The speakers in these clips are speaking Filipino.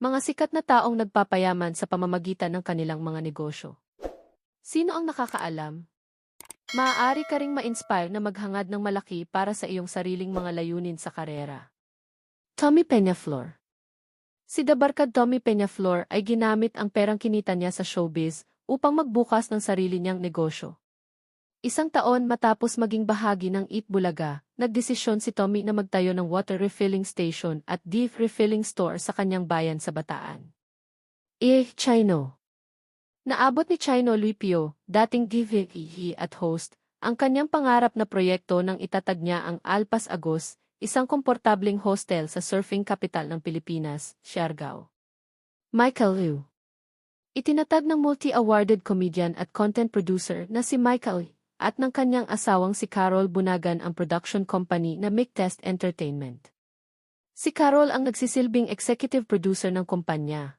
Mga sikat na taong nagpapayaman sa pamamagitan ng kanilang mga negosyo. Sino ang nakakaalam? Maaari ka ring ma-inspire na maghangad ng malaki para sa iyong sariling mga layunin sa karera. Tommy Peñaflor Si Dabarkad Tommy Peñaflor ay ginamit ang perang kinita niya sa showbiz upang magbukas ng sarili niyang negosyo. Isang taon matapos maging bahagi ng Eat Bulaga, nagdesisyon si Tommy na magtayo ng water refilling station at deep refilling store sa kanyang bayan sa Bataan. Eh, Chino. Naabot ni Chino Luipio, dating DVE at host, ang kanyang pangarap na proyekto nang itatag niya ang Alpas Agos, isang komportabling hostel sa surfing capital ng Pilipinas, Siargao. Michael Liu Itinatag ng multi-awarded comedian at content producer na si Michael at ng kanyang asawang si Carol Bunagan ang production company na Mic Test Entertainment. Si Carol ang nagsisilbing executive producer ng kumpanya.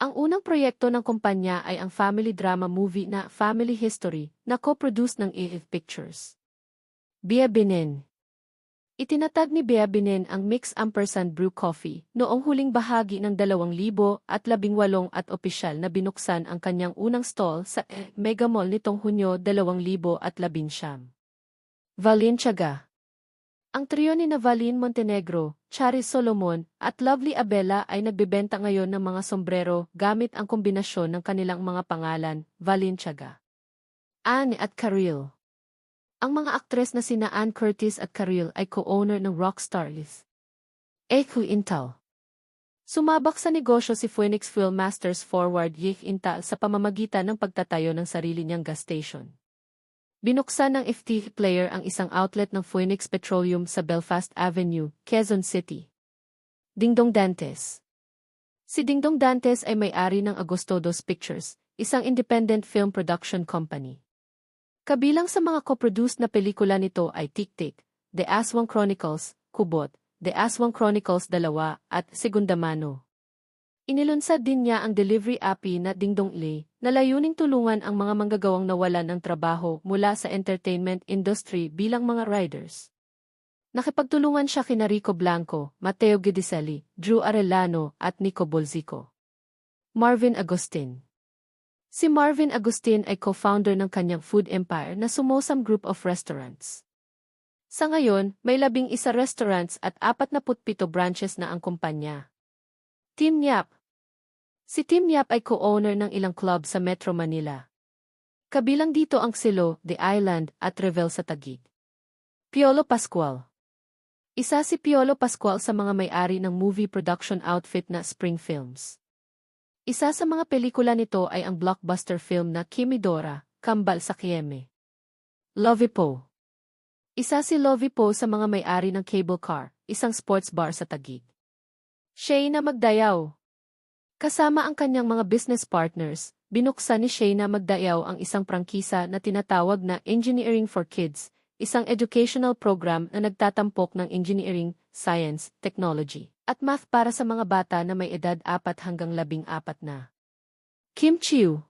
Ang unang proyekto ng kumpanya ay ang family drama movie na Family History na co-produce ng AF Pictures. Bia Binen Itinatag ni Bea Binen ang Mix Ampersand Brew Coffee noong huling bahagi ng 2018 at opisyal na binuksan ang kanyang unang stall sa Mega Mall nitong Hunyo 2019. Valin Tiaga Ang trio ni Navalin Montenegro, Charis Solomon, at Lovely Abela ay nagbebenta ngayon ng mga sombrero gamit ang kombinasyon ng kanilang mga pangalan, Valin Tiaga. Anne at Karil ang mga aktres na sina Ann Curtis at Karil ay co-owner ng Rockstar Liz. Eku Intal Sumabak sa negosyo si Phoenix Fuel Masters Forward Yik Intal sa pamamagitan ng pagtatayo ng sarili niyang gas station. Binuksan ng FT player ang isang outlet ng Phoenix Petroleum sa Belfast Avenue, Quezon City. Dingdong Dantes Si Dingdong Dantes ay may-ari ng Agostodos Pictures, isang independent film production company. Kabilang sa mga co-produce na pelikula nito ay Tik-Tik, The Aswang Chronicles, Kubot, The Aswang Chronicles 2, at Segundamano. Inilunsad din niya ang delivery API na Dingdong Ile, na layuning tulungan ang mga manggagawang nawalan ng trabaho mula sa entertainment industry bilang mga riders. Nakipagtulungan siya kina Rico Blanco, Mateo Gidicelli, Drew Arellano, at Nico Bolzico. Marvin Agustin Si Marvin Agustin ay co-founder ng kanyang food empire na Sumosam Group of Restaurants. Sa ngayon, may labing isa restaurants at 47 branches na ang kumpanya. Team Yap Si Team Yap ay co-owner ng ilang club sa Metro Manila. Kabilang dito ang Silo, The Island, at Revel sa Taguig. Piolo Pascual Isa si Piolo Pascual sa mga may-ari ng movie production outfit na Spring Films. Isa sa mga pelikula nito ay ang blockbuster film na Kimidora, Kambal sa Kieme. Lovey Po Isa si Lovey Po sa mga may-ari ng cable car, isang sports bar sa Taguig. Shayna Magdayaw Kasama ang kanyang mga business partners, binuksan ni Shayna Magdayaw ang isang prangkisa na tinatawag na Engineering for Kids, isang educational program na nagtatampok ng engineering, science, technology, at math para sa mga bata na may edad 4 hanggang 14 na. Kim Chiu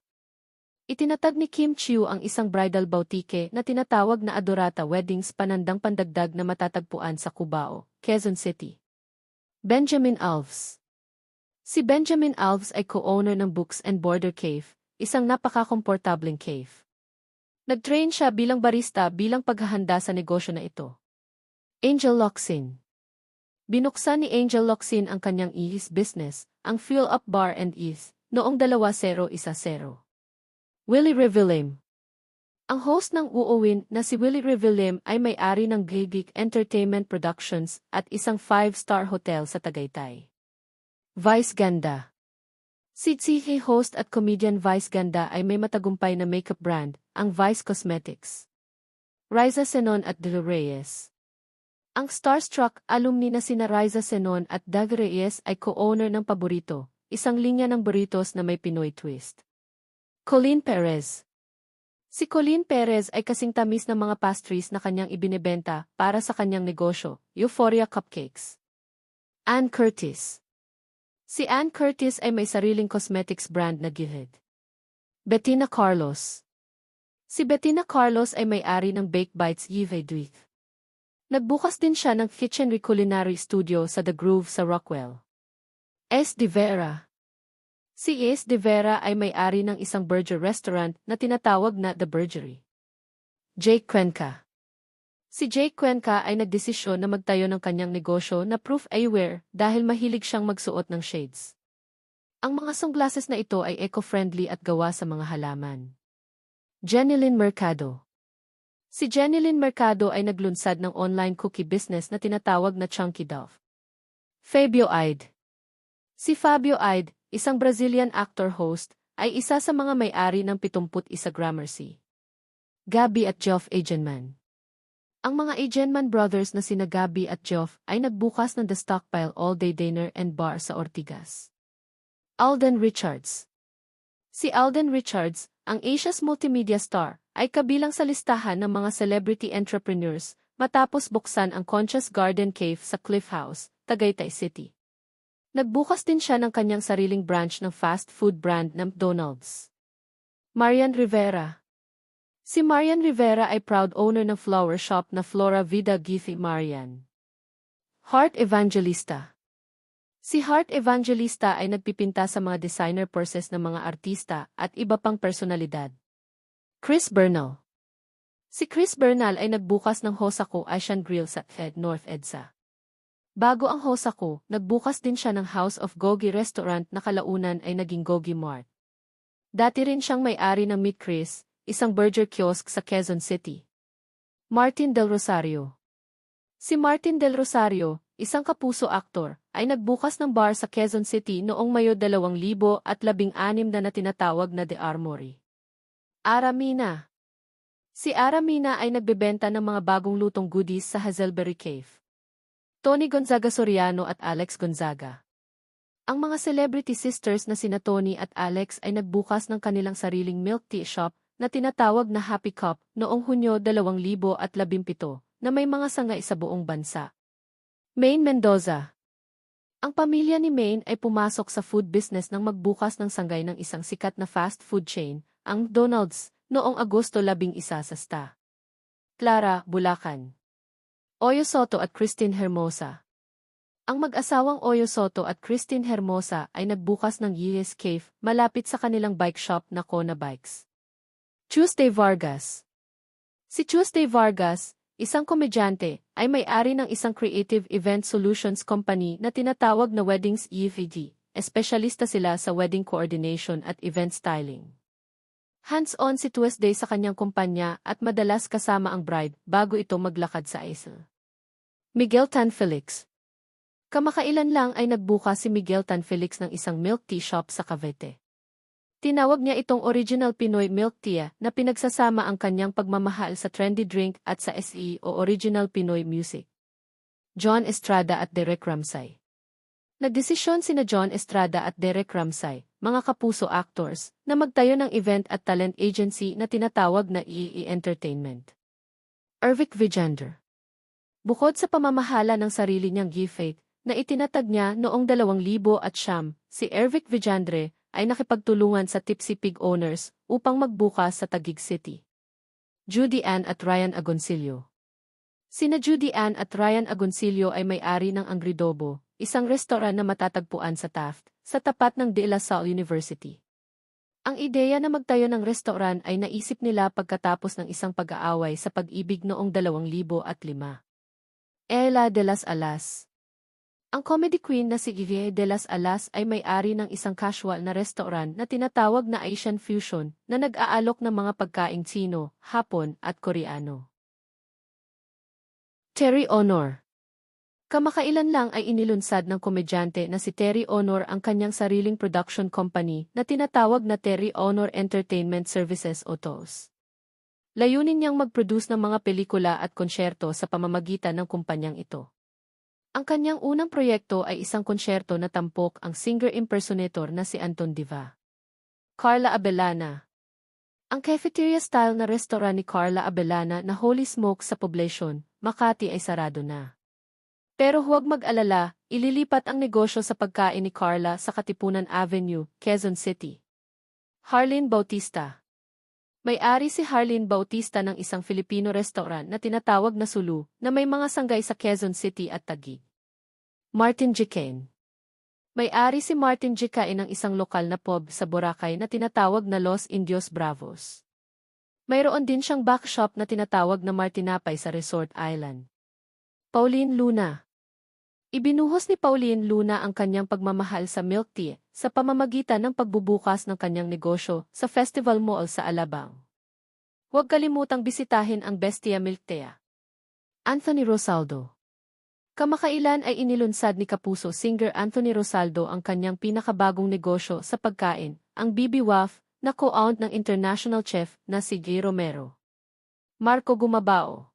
Itinatag ni Kim Chiu ang isang bridal boutique na tinatawag na Adorata Weddings panandang pandagdag na matatagpuan sa Cubao, Quezon City. Benjamin Alves Si Benjamin Alves ay co-owner ng Books and Border Cave, isang napaka-komportabling cave. Nag-train siya bilang barista bilang paghahanda sa negosyo na ito. Angel Loxin Binuksan ni Angel Loxin ang kanyang ihis business, ang Fuel Up Bar and Ease, noong 2010. Willie Revillim Ang host ng Uuwin na si Willie Revillim ay may-ari ng Gigik Entertainment Productions at isang five-star hotel sa Tagaytay. Vice Ganda Si Tsihe host at comedian Vice Ganda ay may matagumpay na makeup brand, ang Vice Cosmetics. Riza Senon at De Reyes ang Starstruck alumni na sina Riza Senon at Dag Reyes ay co-owner ng Paborito, isang linya ng burritos na may Pinoy twist. Colleen Perez Si Colleen Perez ay kasing tamis ng mga pastries na kanyang ibinebenta para sa kanyang negosyo, Euphoria Cupcakes. Ann Curtis Si Ann Curtis ay may sariling cosmetics brand na Gilhed. Bettina Carlos Si Bettina Carlos ay may-ari ng Bake Bites Yves Duith. Nagbukas din siya ng kitchen culinary studio sa The Groove sa Rockwell. S. De Vera Si S. De Vera ay may-ari ng isang burger restaurant na tinatawag na The Burgery. Jake Cuenca Si Jake Cuenca ay nagdesisyon na magtayo ng kanyang negosyo na Proof Eyewear dahil mahilig siyang magsuot ng shades. Ang mga sunglasses na ito ay eco-friendly at gawa sa mga halaman. Jenilyn Mercado Si Jenilyn Mercado ay naglunsad ng online cookie business na tinatawag na Chunky Dove. Fabio Ide Si Fabio Ide, isang Brazilian actor-host, ay isa sa mga may-ari ng 71 Gramercy. Gabi at Geoff Agenman Ang mga Agenman brothers na sina Gabi at Geoff ay nagbukas ng The Stockpile All-Day Dinner and Bar sa Ortigas. Alden Richards Si Alden Richards, ang Asia's multimedia star, ay kabilang sa listahan ng mga celebrity entrepreneurs matapos buksan ang Conscious Garden Cave sa Cliff House, Tagaytay City. Nagbukas din siya ng kanyang sariling branch ng fast food brand ng McDonald's. Marian Rivera Si Marian Rivera ay proud owner ng flower shop na Flora Vida Githi Marian. Heart Evangelista Si Heart Evangelista ay nagpipinta sa mga designer purses ng mga artista at iba pang personalidad. Chris Bernal Si Chris Bernal ay nagbukas ng Hosako Asian Grill sa Ed North EDSA. Bago ang Hosako, nagbukas din siya ng House of Gogi restaurant na kalaunan ay naging Gogi Mart. Dati rin siyang may-ari ng Meet Chris, isang burger kiosk sa Quezon City. Martin Del Rosario Si Martin Del Rosario, isang kapuso aktor, ay nagbukas ng bar sa Quezon City noong Mayo 2016 na na tinatawag na The Armory. Aramina Si Aramina ay nagbebenta ng mga bagong lutong goodies sa Hazelberry Cave. Tony Gonzaga Soriano at Alex Gonzaga. Ang mga celebrity sisters na sina Tony at Alex ay nagbukas ng kanilang sariling milk tea shop na tinatawag na Happy Cup noong Hunyo 2017 na may mga sangay sa buong bansa. Maine Mendoza Ang pamilya ni Maine ay pumasok sa food business nang magbukas ng sanggay ng isang sikat na fast food chain ang Donald's, noong Agosto 11 sa STA. Clara, Bulacan. Oyo Soto at Christine Hermosa. Ang mag-asawang Oyo Soto at Christine Hermosa ay nagbukas ng US Cave malapit sa kanilang bike shop na Kona Bikes. Tuesday Vargas Si Tuesday Vargas, isang komedyante, ay may-ari ng isang creative event solutions company na tinatawag na Weddings EVD. Espesyalista sila sa wedding coordination at event styling. Hands-on si Tuesday sa kanyang kumpanya at madalas kasama ang bride bago ito maglakad sa isle. Miguel Tan Felix Kamakailan lang ay nagbuka si Miguel Tan Felix ng isang milk tea shop sa Cavite. Tinawag niya itong original Pinoy milk tea na pinagsasama ang kanyang pagmamahal sa trendy drink at sa SE o original Pinoy music. John Estrada at Derek Ramsay Nagdesisyon sina John Estrada at Derek Ramsay mga kapuso actors, na magtayo ng event at talent agency na tinatawag na EE Entertainment. Ervic Vijander Bukod sa pamamahala ng sarili niyang GFATE, na itinatag niya noong 2000 at siyam, si Ervic Vijandre ay nakipagtulungan sa Tipsy Pig owners upang magbukas sa Taguig City. Judy Ann at Ryan Agoncillo Sina Judy Ann at Ryan Agoncillo ay may-ari ng Angridobo, isang restoran na matatagpuan sa Taft, sa tapat ng De La Salle University. Ang ideya na magtayo ng restoran ay naisip nila pagkatapos ng isang pag-aaway sa pag-ibig noong 2005. Ella de las Alas Ang comedy queen na si Ivie de las Alas ay may-ari ng isang casual na restoran na tinatawag na Asian Fusion na nag-aalok ng mga pagkaing Tsino, Hapon at Koreano. Terry Honor Kamakailan lang ay inilunsad ng komedyante na si Terry Honor ang kanyang sariling production company na tinatawag na Terry Honor Entertainment Services o TOS. Layunin niyang mag-produce ng mga pelikula at konsyerto sa pamamagitan ng kumpanyang ito. Ang kanyang unang proyekto ay isang konsyerto na tampok ang singer-impersonator na si Anton Diva. Carla Abelana Ang cafeteria-style na restaurant ni Carla Abelana na Holy Smoke sa Poblacion, Makati ay sarado na. Pero huwag mag-alala, ililipat ang negosyo sa pagkain ni Carla sa Katipunan Avenue, Quezon City. Harlene Bautista May-ari si Harlene Bautista ng isang Filipino restaurant na tinatawag na Sulu na may mga sanggay sa Quezon City at Taguig. Martin Jiken May-ari si Martin Jicain ng isang lokal na pub sa Boracay na tinatawag na Los Indios Bravos. Mayroon din siyang backshop na tinatawag na Martinapay sa Resort Island. Pauline Luna Ibinuhos ni Pauline Luna ang kanyang pagmamahal sa milk tea sa pamamagitan ng pagbubukas ng kanyang negosyo sa Festival Mall sa Alabang. Huwag kalimutang bisitahin ang Bestia Milk Tea. Anthony Rosaldo Kamakailan ay inilunsad ni Kapuso singer Anthony Rosaldo ang kanyang pinakabagong negosyo sa pagkain, ang BB Waf, na co-owned ng international chef na si G. Romero. Marco Gumabao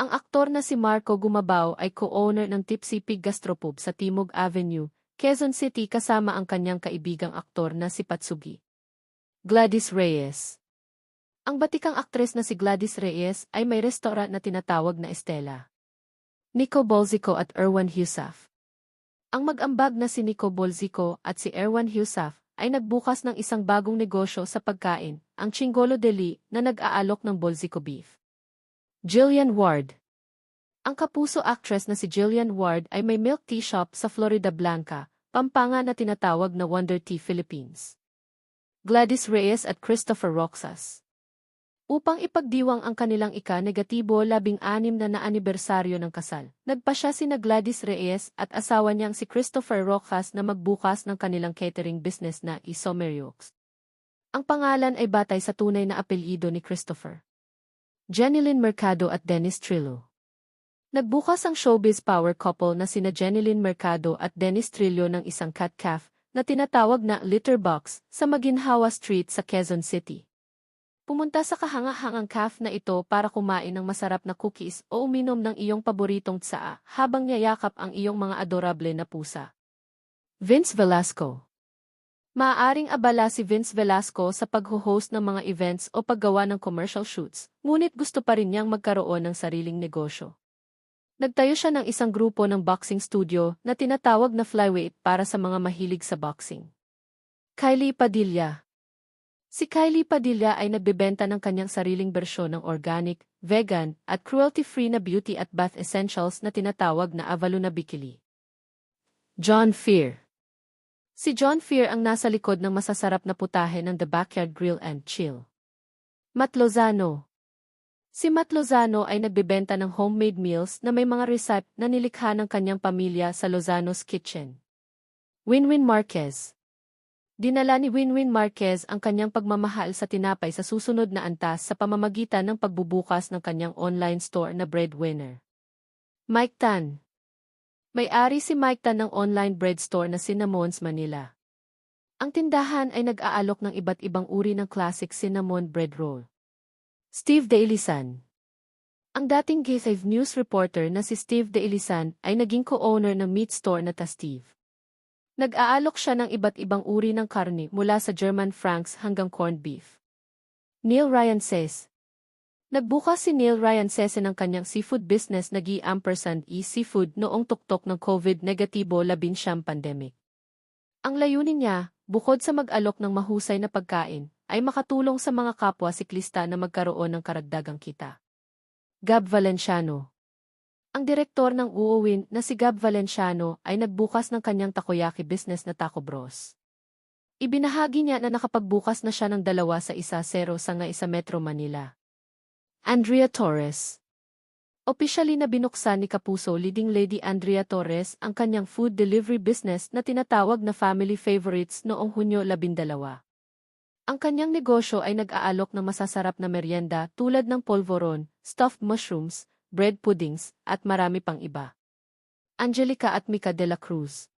ang aktor na si Marco Gumabao ay co-owner ng Tipsy Pig Gastropub sa Timog Avenue, Quezon City kasama ang kanyang kaibigang aktor na si Patsugi. Gladys Reyes Ang batikang aktres na si Gladys Reyes ay may restaurant na tinatawag na Estela. Nico Bolzico at Erwan Husaf Ang mag-ambag na si Nico Bolzico at si Erwan Husaf ay nagbukas ng isang bagong negosyo sa pagkain, ang Chingolo Deli, na nag-aalok ng Bolzico Beef. Jillian Ward Ang kapuso actress na si Jillian Ward ay may milk tea shop sa Florida Blanca, Pampanga na tinatawag na Wonder Tea Philippines. Gladys Reyes at Christopher Roxas Upang ipagdiwang ang kanilang ika-negatibo labing-anim na na-anibersaryo ng kasal, nagpa siya sina Gladys Reyes at asawa niyang si Christopher Roxas na magbukas ng kanilang catering business na Isomeriox. Ang pangalan ay batay sa tunay na apelyido ni Christopher. Jenilyn Mercado at Dennis Trillo. Nagbukas ang showbiz power couple na sina Jenilyn Mercado at Dennis Trillo ng isang cat calf na tinatawag na litter box sa Maginhawa Street sa Quezon City. Pumunta sa kahangahangang calf na ito para kumain ng masarap na cookies o uminom ng iyong paboritong tsaa habang niyayakap ang iyong mga adorable na pusa. Vince Velasco Maaaring abala si Vince Velasco sa pag-host ng mga events o paggawa ng commercial shoots, ngunit gusto pa rin niyang magkaroon ng sariling negosyo. Nagtayo siya ng isang grupo ng boxing studio na tinatawag na Flyweight para sa mga mahilig sa boxing. Kylie Padilla Si Kylie Padilla ay nagbebenta ng kanyang sariling bersyon ng organic, vegan, at cruelty-free na beauty at bath essentials na tinatawag na Avaluna Bikili. John Fear Si John Fear ang nasa likod ng masasarap na putahe ng The Backyard Grill and Chill. Matt Lozano Si Matt Lozano ay nagbebenta ng homemade meals na may mga recipe na nilikha ng kanyang pamilya sa Lozano's Kitchen. Winwin Marquez Dinala ni Winwin Marquez ang kanyang pagmamahal sa tinapay sa susunod na antas sa pamamagitan ng pagbubukas ng kanyang online store na breadwinner. Mike Tan may-ari si Mike Tan ng online bread store na Cinnamons Manila. Ang tindahan ay nag-aalok ng iba't ibang uri ng classic cinnamon bread roll. Steve De Ilisan Ang dating G5 News reporter na si Steve De Ilisan ay naging co-owner ng meat store na Ta Steve. Nag-aalok siya ng iba't ibang uri ng karne mula sa German franks hanggang corned beef. Neil Ryan says, Nagbukas si Neil Ryan Sese ng kanyang seafood business na Gi Ampersand E-Seafood noong tuktok ng COVID-negatibo labinsyam pandemic. Ang layunin niya, bukod sa mag-alok ng mahusay na pagkain, ay makatulong sa mga kapwa siklista na magkaroon ng karagdagang kita. Gab Valenciano Ang direktor ng Uuwin na si Gab Valenciano ay nagbukas ng kanyang takoyaki business na Taco Bros. Ibinahagi niya na nakapagbukas na siya ng dalawa sa isa zero sa nga isa Metro Manila. Andrea Torres Officially na binuksan ni Kapuso leading lady Andrea Torres ang kanyang food delivery business na tinatawag na Family Favorites noong Hunyo 12. Ang kanyang negosyo ay nag-aalok ng masasarap na merienda tulad ng polvoron, stuffed mushrooms, bread puddings, at marami pang iba. Angelica at Mika de la Cruz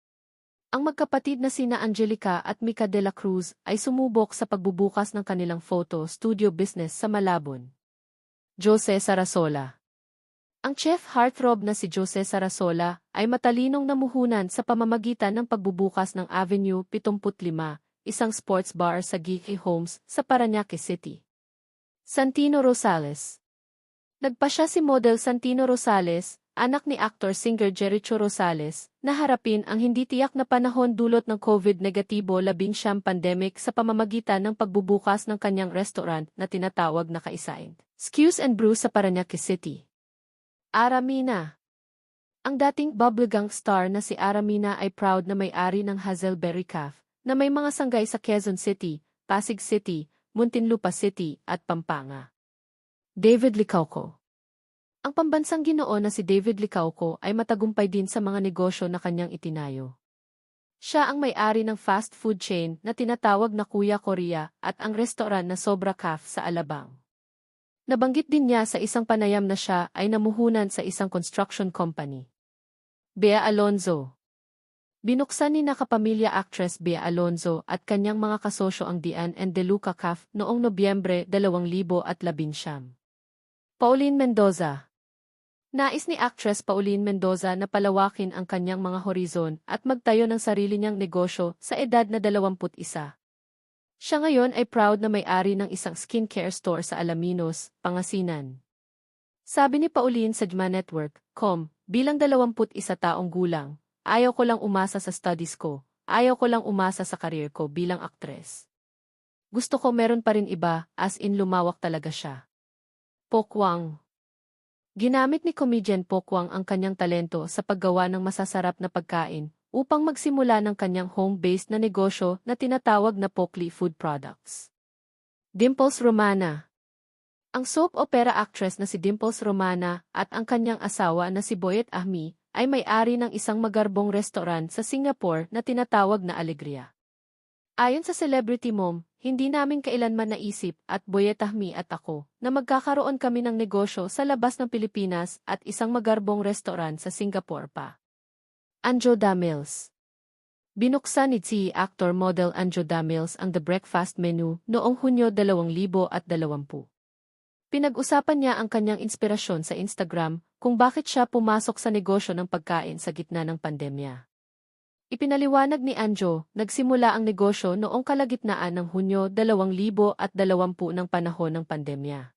Ang magkapatid na sina Angelica at Mika de la Cruz ay sumubok sa pagbubukas ng kanilang photo studio business sa Malabon. Jose Sarasola Ang chef heartthrob na si Jose Sarasola ay matalinong namuhunan sa pamamagitan ng pagbubukas ng Avenue 75, isang sports bar sa Geeky Homes sa Paranaque City. Santino Rosales Nagpa siya si model Santino Rosales, anak ni actor-singer Jericho Rosales, na harapin ang hindi tiyak na panahon dulot ng COVID-negatibo labing siyam pandemic sa pamamagitan ng pagbubukas ng kanyang restaurant na tinatawag na Kaisain. Skews and Brew sa Paranaque City. Aramina Ang dating bubblegum star na si Aramina ay proud na may-ari ng Hazelberry Cafe, na may mga sanggay sa Quezon City, Pasig City, Muntinlupa City, at Pampanga. David Licauco Ang pambansang ginoo na si David Licauco ay matagumpay din sa mga negosyo na kanyang itinayo. Siya ang may-ari ng fast food chain na tinatawag na Kuya Korea at ang restoran na Sobra Cafe sa Alabang. Nabanggit din niya sa isang panayam na siya ay namuhunan sa isang construction company. Bea Alonzo Binuksan ni nakapamilya actress Bea Alonzo at kanyang mga kasosyo ang Dian and De Luca Caf noong Nobyembre 2019. Pauline Mendoza Nais ni actress Pauline Mendoza na palawakin ang kanyang mga horizon at magtayo ng sarili niyang negosyo sa edad na 21. Siya ngayon ay proud na may-ari ng isang skincare store sa Alaminos, Pangasinan. Sabi ni Pauline sa Jma Network, com, bilang 21 taong gulang, ayaw ko lang umasa sa studies ko, ayaw ko lang umasa sa career ko bilang aktres. Gusto ko meron pa rin iba, as in lumawak talaga siya. Pokwang Ginamit ni comedian Pokwang ang kanyang talento sa paggawa ng masasarap na pagkain, upang magsimula ng kanyang home-based na negosyo na tinatawag na Pokli Food Products. Dimples Romana Ang soap opera actress na si Dimples Romana at ang kanyang asawa na si Boyet Ahmi ay may-ari ng isang magarbong restaurant sa Singapore na tinatawag na Alegria. Ayon sa Celebrity Mom, hindi namin kailanman naisip at Boyet Ahmi at ako na magkakaroon kami ng negosyo sa labas ng Pilipinas at isang magarbong restaurant sa Singapore pa. Anjo Damils Binuksan ni si actor model Anjo Damils ang The Breakfast Menu noong Hunyo 2020. Pinag-usapan niya ang kanyang inspirasyon sa Instagram kung bakit siya pumasok sa negosyo ng pagkain sa gitna ng pandemya. Ipinaliwanag ni Anjo, nagsimula ang negosyo noong kalagitnaan ng Hunyo 2020 ng panahon ng pandemya.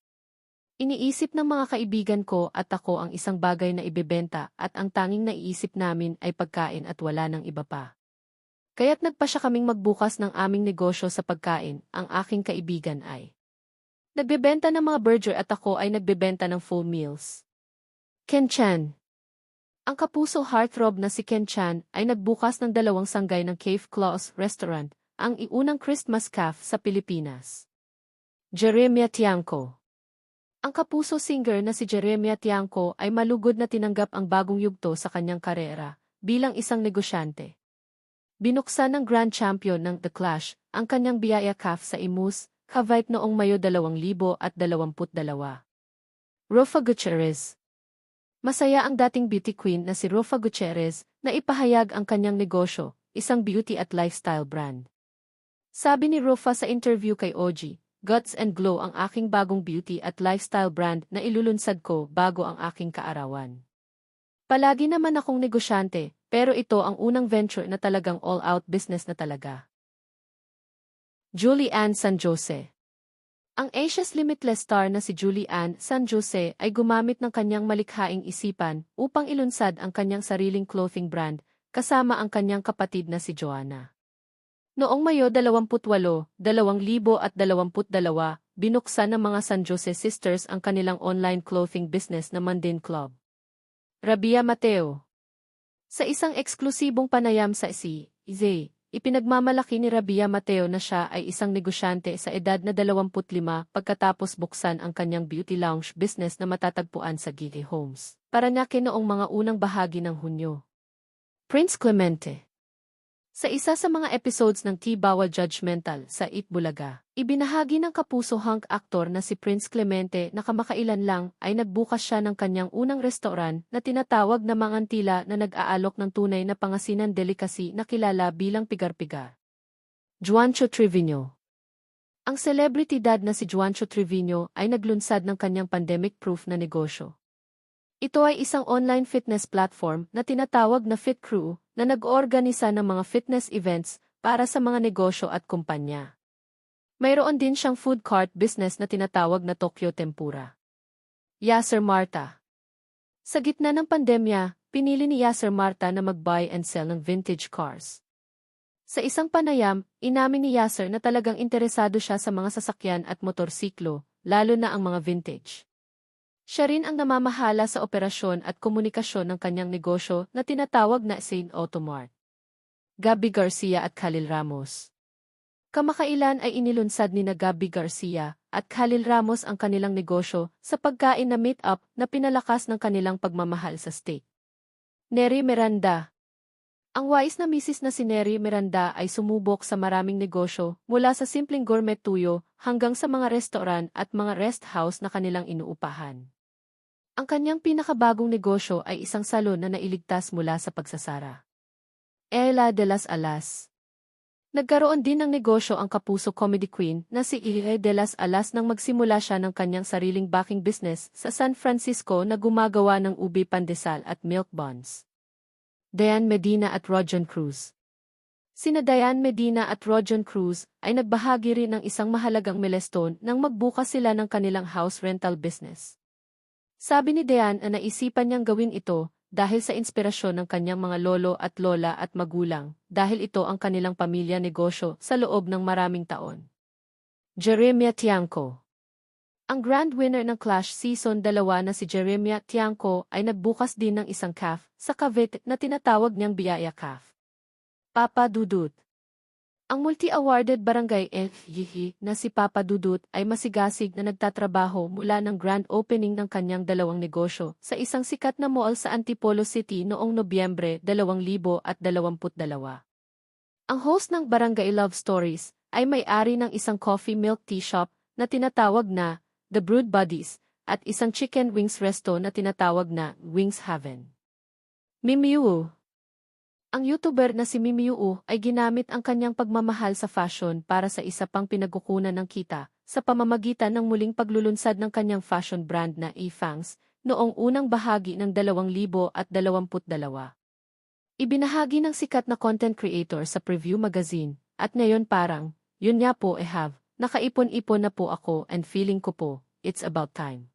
Iniisip ng mga kaibigan ko at ako ang isang bagay na ibebenta at ang tanging naiisip namin ay pagkain at wala ng iba pa. Kaya't nagpa siya kaming magbukas ng aming negosyo sa pagkain, ang aking kaibigan ay. Nagbebenta ng mga burger at ako ay nagbebenta ng full meals. Ken Chan Ang kapuso heartthrob na si Ken Chan ay nagbukas ng dalawang sanggay ng Cave Claws Restaurant, ang iunang Christmas Cafe sa Pilipinas. Jeremia Tiangco ang kapuso singer na si Jeremia Tiangco ay malugod na tinanggap ang bagong yugto sa kanyang karera bilang isang negosyante. Binuksan ng Grand Champion ng The Clash ang kanyang biyaya calf sa Imus, Cavite noong Mayo 2022. Rofa Gutierrez Masaya ang dating beauty queen na si Rofa Gutierrez na ipahayag ang kanyang negosyo, isang beauty at lifestyle brand. Sabi ni Rofa sa interview kay OG, Guts and Glow ang aking bagong beauty at lifestyle brand na ilulunsad ko bago ang aking kaarawan. Palagi naman akong negosyante, pero ito ang unang venture na talagang all-out business na talaga. Julie Ann San Jose Ang Asia's Limitless star na si Julie Ann San Jose ay gumamit ng kanyang malikhaing isipan upang ilunsad ang kanyang sariling clothing brand kasama ang kanyang kapatid na si Joanna. Noong Mayo 28, 2022, binuksan ng mga San Jose Sisters ang kanilang online clothing business na Mandin Club. Rabia Mateo Sa isang eksklusibong panayam sa si Izay, ipinagmamalaki ni Rabia Mateo na siya ay isang negosyante sa edad na 25 pagkatapos buksan ang kanyang beauty lounge business na matatagpuan sa Gili Homes. Paranaque noong mga unang bahagi ng Hunyo. Prince Clemente sa isa sa mga episodes ng T-Bawal Judgmental sa Itbulaga, ibinahagi ng kapuso hunk aktor na si Prince Clemente na kamakailan lang ay nagbukas siya ng kanyang unang restoran na tinatawag na Mangantila na nag-aalok ng tunay na pangasinan delicacy na kilala bilang pigar-pigar. Juancho Trevino Ang celebritydad na si Juancho Trevino ay naglunsad ng kanyang pandemic-proof na negosyo. Ito ay isang online fitness platform na tinatawag na Fit Crew na nag-oorganisa ng mga fitness events para sa mga negosyo at kumpanya. Mayroon din siyang food cart business na tinatawag na Tokyo Tempura. Yasser Marta Sa gitna ng pandemya, pinili ni Yasser Marta na mag-buy and sell ng vintage cars. Sa isang panayam, inamin ni Yasser na talagang interesado siya sa mga sasakyan at motorsiklo, lalo na ang mga vintage. Siya rin ang namamahala sa operasyon at komunikasyon ng kanyang negosyo na tinatawag na Saint Automart. Gabi Garcia at Khalil Ramos Kamakailan ay inilunsad ni na Gabi Garcia at Khalil Ramos ang kanilang negosyo sa pagkain na meet-up na pinalakas ng kanilang pagmamahal sa steak. Neri Miranda Ang wais na misis na si Neri Miranda ay sumubok sa maraming negosyo mula sa simpleng gourmet tuyo hanggang sa mga restaurant at mga rest house na kanilang inuupahan. Ang kanyang pinakabagong negosyo ay isang salon na nailigtas mula sa pagsasara. Ella de las Alas Nagkaroon din ng negosyo ang kapuso comedy queen na si Ire de las Alas nang magsimula siya ng kanyang sariling baking business sa San Francisco na gumagawa ng ubi pandesal at milk buns. Diane Medina at Rojan Cruz Sina Diane Medina at Rojan Cruz ay nagbahagi rin ng isang mahalagang milestone nang magbukas sila ng kanilang house rental business. Sabi ni Dean na naisipan niyang gawin ito dahil sa inspirasyon ng kanyang mga lolo at lola at magulang, dahil ito ang kanilang pamilya negosyo sa loob ng maraming taon. Jeremiah Tiangco Ang grand winner ng Clash Season 2 na si Jeremiah Tiangco ay nagbukas din ng isang calf sa Cavite na tinatawag niyang Biyaya Calf. Papa Dudut ang multi-awarded barangay FYH na si Papa Dudut ay masigasig na nagtatrabaho mula ng grand opening ng kanyang dalawang negosyo sa isang sikat na mall sa Antipolo City noong Nobyembre 2022. Ang host ng Barangay Love Stories ay may-ari ng isang coffee milk tea shop na tinatawag na The Brood Buddies at isang chicken wings resto na tinatawag na Wings Heaven. Mimiu ang YouTuber na si Mimi Uu ay ginamit ang kanyang pagmamahal sa fashion para sa isa pang pinagkukunan ng kita sa pamamagitan ng muling paglulunsad ng kanyang fashion brand na eFangs noong unang bahagi ng 2022. Ibinahagi ng sikat na content creator sa Preview Magazine at ngayon parang, yun nga po eh have, nakaipon-ipon na po ako and feeling ko po, it's about time.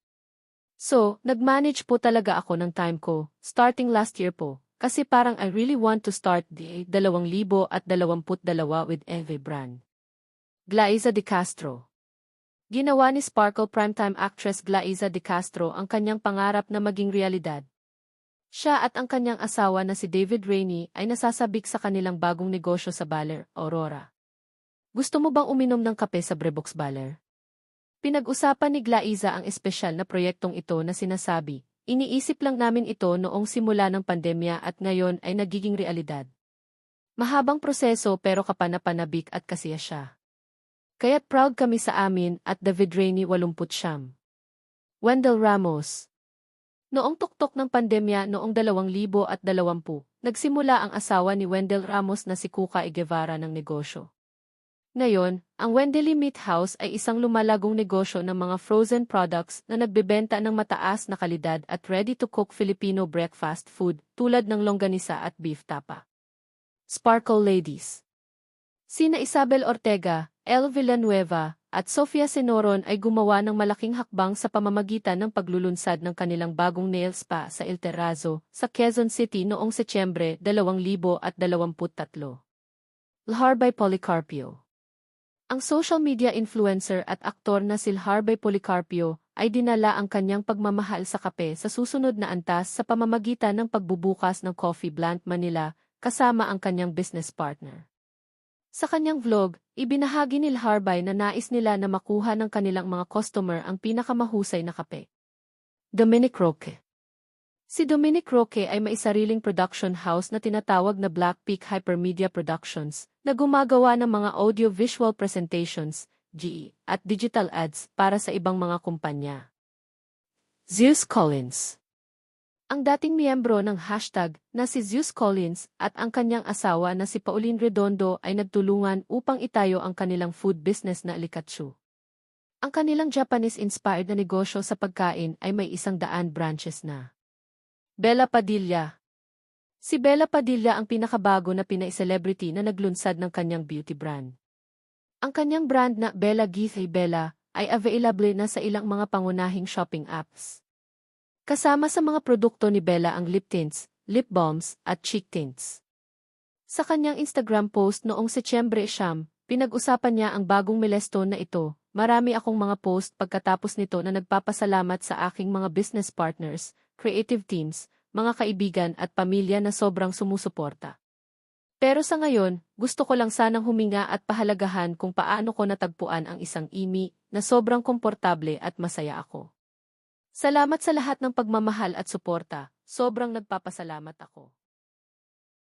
So, nag-manage po talaga ako ng time ko, starting last year po, kasi parang I really want to start the 2022 with Eve Brand. Glaiza de Castro Ginawa ni Sparkle primetime actress Glaiza de Castro ang kanyang pangarap na maging realidad. Siya at ang kanyang asawa na si David Rainey ay nasasabik sa kanilang bagong negosyo sa Baler, Aurora. Gusto mo bang uminom ng kape sa Brebox Baler? Pinag-usapan ni Glaiza ang espesyal na proyektong ito na sinasabi, Iniisip lang namin ito noong simula ng pandemya at ngayon ay nagiging realidad. Mahabang proseso pero kapanapanabik at kasiya siya. Kaya't proud kami sa amin at David Rainey 80 siyam. Wendell Ramos Noong tuktok ng pandemya noong 2020, nagsimula ang asawa ni Wendell Ramos na si Kuka. Guevara ng negosyo. Ngayon, ang Wendely Meat House ay isang lumalagong negosyo ng mga frozen products na nagbebenta ng mataas na kalidad at ready-to-cook Filipino breakfast food tulad ng longganisa at beef tapa. Sparkle Ladies Sina Isabel Ortega, El Villanueva, at Sofia Senoron ay gumawa ng malaking hakbang sa pamamagitan ng paglulunsad ng kanilang bagong nail spa sa El Terrazo, sa Quezon City noong Setyembre 2023. Laharbay Policarpio ang social media influencer at aktor na si Harvey Policarpio ay dinala ang kanyang pagmamahal sa kape sa susunod na antas sa pamamagitan ng pagbubukas ng Coffee Blunt Manila kasama ang kanyang business partner. Sa kanyang vlog, ibinahagi ni Harvey na nais nila na makuha ng kanilang mga customer ang pinakamahusay na kape. Dominic Roque Si Dominic Roque ay may sariling production house na tinatawag na Black Peak Hypermedia Productions, na gumagawa ng mga audio-visual presentations, GE, at digital ads para sa ibang mga kumpanya. Zeus Collins Ang dating miyembro ng hashtag na si Zeus Collins at ang kanyang asawa na si Pauline Redondo ay nagtulungan upang itayo ang kanilang food business na Alikatsu. Ang kanilang Japanese-inspired na negosyo sa pagkain ay may isang daan branches na. Bella Padilla Si Bella Padilla ang pinakabago na pinay-celebrity na naglunsad ng kanyang beauty brand. Ang kanyang brand na Bella Githay Bella ay available na sa ilang mga pangunahing shopping apps. Kasama sa mga produkto ni Bella ang lip tints, lip balms, at cheek tints. Sa kanyang Instagram post noong Setyembre siyam, pinag-usapan niya ang bagong milestone na ito, marami akong mga post pagkatapos nito na nagpapasalamat sa aking mga business partners, creative teams, mga kaibigan at pamilya na sobrang sumusuporta. Pero sa ngayon, gusto ko lang sanang huminga at pahalagahan kung paano ko natagpuan ang isang imi na sobrang komportable at masaya ako. Salamat sa lahat ng pagmamahal at suporta, sobrang nagpapasalamat ako.